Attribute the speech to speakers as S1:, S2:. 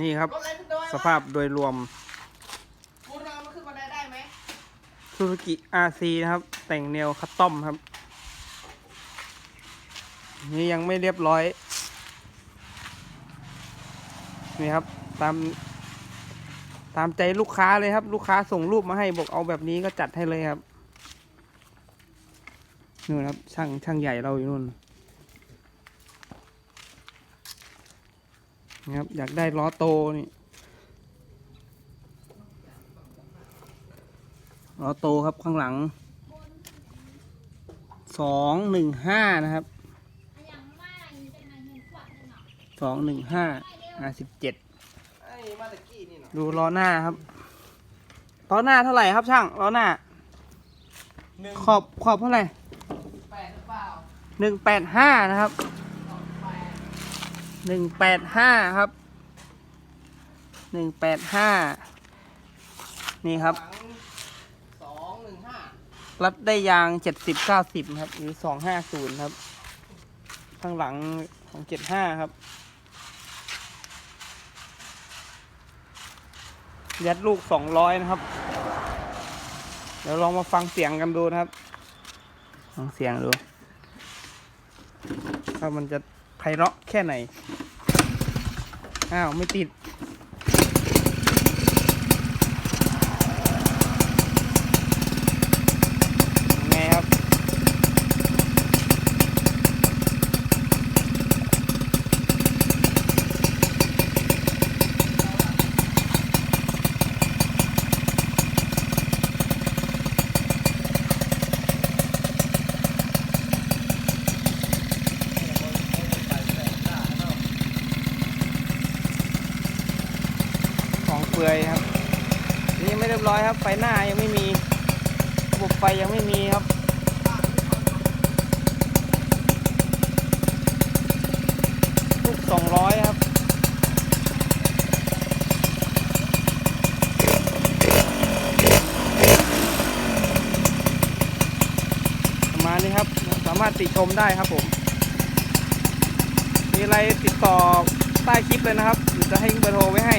S1: นี่ครับ
S2: รถอะไรขึ้นดอย
S1: สภาพโดยรวม
S2: มูลเรามันขึ้นมาได้ได้ไหม
S1: ซูซูกิ RC นะครับ แต่งแนวคัสตอมครับ นี่ยังไม่เรียบร้อย นี่ครับ ตาม ตามใจลูกค้าเลยครับ ลูกค้าส่งรูปมาให้บอกเอาแบบนี้ก็จัดให้เลยครับนู่นครับช่างช่างใหญ่เราอยู่นู่น นี่ครับ อยากได้ล้อโตนี่ล้อโตครับข้างหลังสองหนึ่งห้านะครับสองหนึ่งห้าห้าสิบเจ็ด
S2: ไอ้มาตะกี้นี่เนาะ
S1: ดูล้อหน้าครับล้อหน้าเท่าไหร่ครับช่างล้อหน้า
S2: หนึ่ง
S1: ขอบขอบเท่าไหร่
S2: แปดหรือเปล่า
S1: หนึ่งแปดห้านะครับ
S2: สองแปด
S1: หนึ่งแปดห้าครับหนึ่งแปดห้านี่ครับ
S2: หลังสองหนึ่งห้า
S1: รัดได้ยางเจ็ดสิบเก้าสิบครับ หรือสองห้าศูนย์ครับ ข้างหลังของเจ็ดห้าครับ ยัดลูกสองร้อยนะครับ เดี๋ยวลองมาฟังเสียงกันดูนะครับ ฟังเสียงดูว่ามันจะไพเราะแค่ไหน อ้าว ไม่ติด เปลือยครับ นี่ยังไม่เรียบร้อยครับ ไฟหน้ายังไม่มีระบบไฟยังไม่มีครับลูกสองร้อยครับประมาณนี้ครับสามารถติชมได้ครับผม มีอะไรติดต่อใต้คลิปเลยนะครับจะให้เบอร์โทรไว้ให้